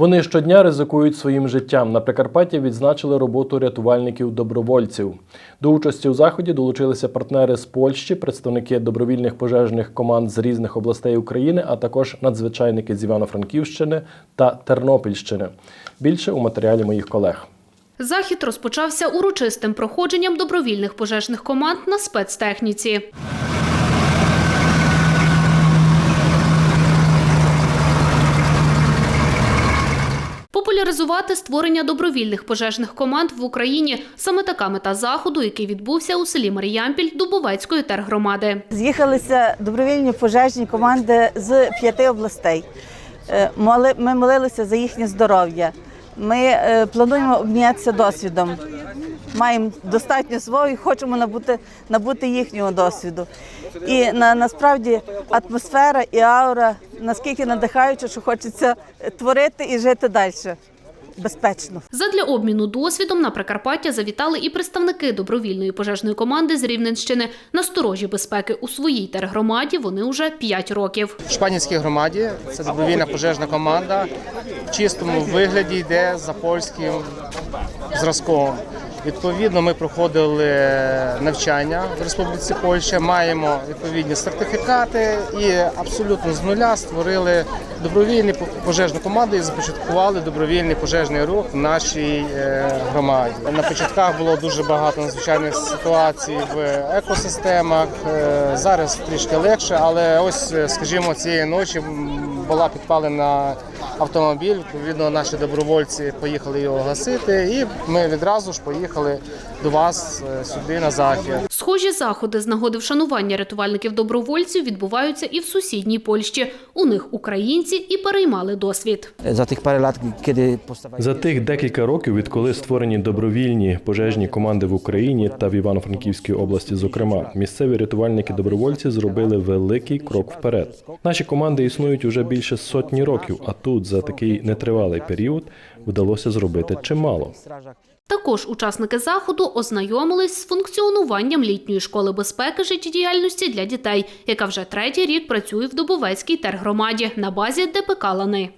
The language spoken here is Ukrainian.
Вони щодня ризикують своїм життям. На Прикарпатті відзначили роботу рятувальників-добровольців. До участі у заході долучилися партнери з Польщі, представники добровільних пожежних команд з різних областей України, а також надзвичайники з Івано-Франківщини та Тернопільщини. Більше у матеріалі моїх колег. Захід розпочався урочистим проходженням добровільних пожежних команд на спецтехніці. Популяризувати створення добровільних пожежних команд в Україні саме така мета заходу, який відбувся у селі Маріямпіль Дубовецької тергромади. З'їхалися добровільні пожежні команди з п'яти областей. Е, Ми молилися за їхнє здоров'я. Ми е, плануємо обмінятися досвідом. Маємо достатньо свого і хочемо набути, набути їхнього досвіду. І на, насправді атмосфера і аура наскільки надихаюча, що хочеться творити і жити далі безпечно. Задля обміну досвідом на Прикарпаття завітали і представники добровільної пожежної команди з Рівненщини. На сторожі безпеки у своїй тергромаді вони вже 5 років. В Шпанівській громаді це добровільна пожежна команда. В чистому вигляді йде за польським зразком. Відповідно, ми проходили навчання в Республіці Польща, маємо відповідні сертифікати і абсолютно з нуля створили добровільні по- пожежну команду і започаткували добровільний пожежний рух в нашій е, громаді. На початках було дуже багато надзвичайних ситуацій в екосистемах. Е, Зараз трішки легше, але ось, е, скажімо, цієї ночі була підпалена автомобіль. Відповідно, наші добровольці поїхали його гасити, і ми відразу ж поїхали до вас е, сюди на захід. Схожі заходи з нагоди вшанування рятувальників-добровольців відбуваються і в сусідній Польщі. У них українці і переймали досвід. parę lat, За тих декілька років, відколи створені добровільні пожежні команди в Україні та в Івано-Франківській області, зокрема, місцеві рятувальники-добровольці зробили великий крок вперед. Наші команди існують уже більше сотні років, а тут за такий нетривалий період вдалося зробити чимало. Також учасники заходу ознайомились з функціонуванням літньої школи безпеки життєдіяльності для дітей, яка вже третій рік працює в Дубовецькій тергромаді на базі ДПК Лани.